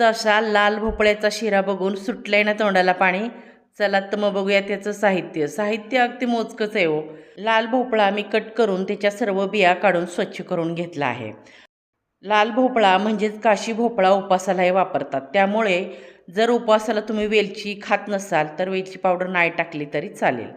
मस्त असा लाल भोपळ्याचा शिरा बघून सुटलाय ना तोंडाला पाणी. चला तर मग बघूया त्याचं साहित्य. साहित्य अगदी मोजकंच आहे हो. लाल भोपळा मी कट करून त्याच्या सर्व बिया काढून स्वच्छ करून घेतला आहे. लाल भोपळा म्हणजेच काशी भोपळा उपासालाही वापरतात. त्यामुळे जर उपवासाला तुम्ही वेलची खात नसाल तर वेलची पावडर नाही टाकली तरी चालेल.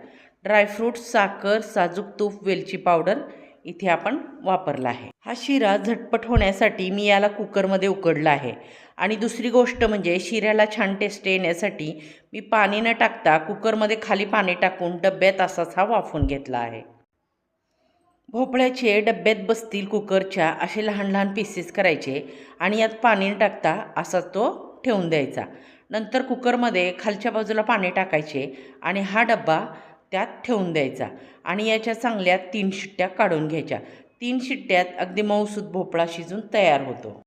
ड्रायफ्रूट साखर साजूक तूप वेलची पावडर इथे आपण वापरला आहे. हा शिरा झटपट होण्यासाठी मी याला कुकरमध्ये उकडला आहे. आणि दुसरी गोष्ट म्हणजे शिऱ्याला छान टेस्ट येण्यासाठी मी पाणी न टाकता कुकरमध्ये खाली पाणी टाकून डब्यात असाच हा वाफून घेतला आहे. भोपळ्याचे डब्यात बसतील कुकरच्या असे लहान लहान पीसेस करायचे आणि यात पाणी न टाकता असा तो ठेवून द्यायचा. नंतर कुकरमध्ये खालच्या बाजूला पाणी टाकायचे आणि हा डब्बा त्यात ठेवून द्यायचा आणि याच्या चांगल्या तीन शिट्ट्या काढून घ्यायच्या. तीन शिट्ट्यात अगदी मऊसूत भोपळा शिजून तयार होतो.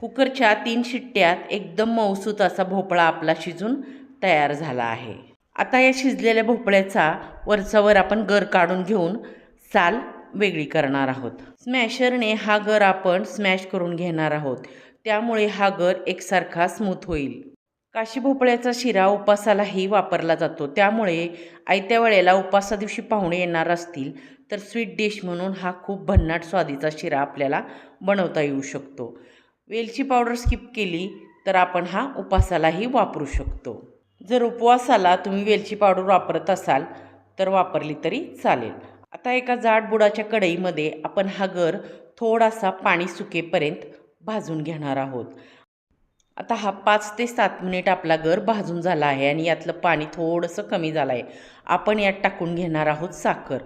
कुकरच्या तीन शिट्ट्यात एकदम मऊसूत असा भोपळा आपला शिजून तयार झाला आहे. आता या शिजलेल्या भोपळ्याचा वरचावर आपण गर काढून घेऊन साल वेगळी करणार आहोत. स्मॅशरने हा गर आपण स्मॅश करून घेणार आहोत. त्यामुळे हा गर एकसारखा स्मूथ होईल. काशी भोपळ्याचा शिरा उपासालाही वापरला जातो. त्यामुळे आयत्या वेळेला उपासा दिवशी पाहुणे येणार असतील तर स्वीट डिश म्हणून हा खूप भन्नाट स्वादीचा शिरा आपल्याला बनवता येऊ शकतो. वेलची पावडर स्किप केली तर आपण हा उपासालाही वापरू शकतो. जर उपवासाला तुम्ही वेलची पावडर वापरत असाल तर वापरली तरी चालेल. आता एका जाड बुडाच्या कढईमध्ये आपण हा गर थोडासा पाणी सुकेपर्यंत भाजून घेणार आहोत. आता हा पाच ते सात मिनिट आपला गर भाजून झाला आहे आणि यातलं पाणी थोडंसं कमी झालं आहे आपण यात टाकून घेणार आहोत साखर.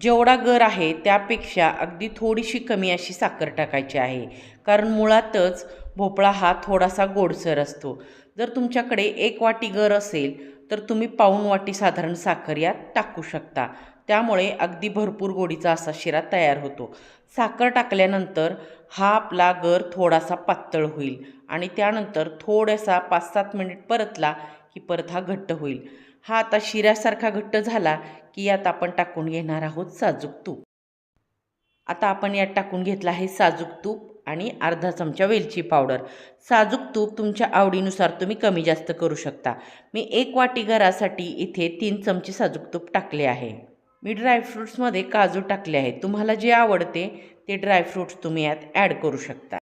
जेवढा गर आहे त्यापेक्षा अगदी थोडीशी कमी अशी साखर टाकायची आहे. कारण मुळातच भोपळा हा थोडासा गोडसर असतो. जर तुमच्याकडे एक वाटी गर असेल तर तुम्ही पाऊण वाटी साधारण साखर यात टाकू शकता. त्यामुळे अगदी भरपूर गोडीचा असा शिरा तयार होतो. साखर टाकल्यानंतर हा आपला गर थोडासा पातळ होईल आणि त्यानंतर थोडासा पाच सात मिनिट परतला की परत हा घट्ट होईल. हा आता शिऱ्यासारखा घट्ट झाला की यात आपण टाकून घेणार आहोत साजूक तूप. आता आपण यात टाकून घेतलं आहे साजूक तूप आणि अर्धा चमचा वेलची पावडर. साजूक तूप तुमच्या आवडीनुसार तुम्ही कमी जास्त करू शकता. मी एक वाटी घरासाठी इथे तीन चमचे साजूक तूप टाकले आहे. मी ड्रायफ्रूट्समध्ये काजू टाकले आहेत तुम्हाला जे आवडते ते ड्रायफ्रूट्स तुम्ही यात ॲड करू शकता.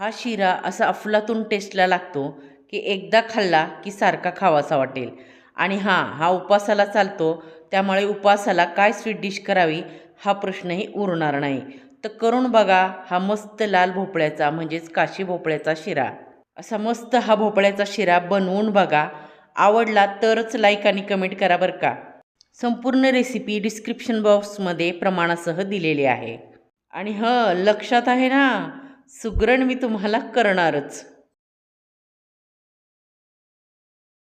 हा शिरा असा अफलातून टेस्टला लागतो की एकदा खाल्ला की सारखा खावासा वाटेल. आणि हां हा उपासाला चालतो. त्यामुळे उपासाला काय स्वीट डिश करावी हा प्रश्नही उरणार नाही. तर करून बघा हा मस्त लाल भोपळ्याचा म्हणजेच काशी भोपळ्याचा शिरा. असा मस्त हा भोपळ्याचा शिरा बनवून बघा. आवडला तरच लाईक आणि कमेंट करा बरं का. संपूर्ण रेसिपी डिस्क्रिप्शन बॉक्समध्ये प्रमाणासह दिलेली आहे. आणि हं लक्षात आहे ना? सुगरण मी तुम्हाला करणारच.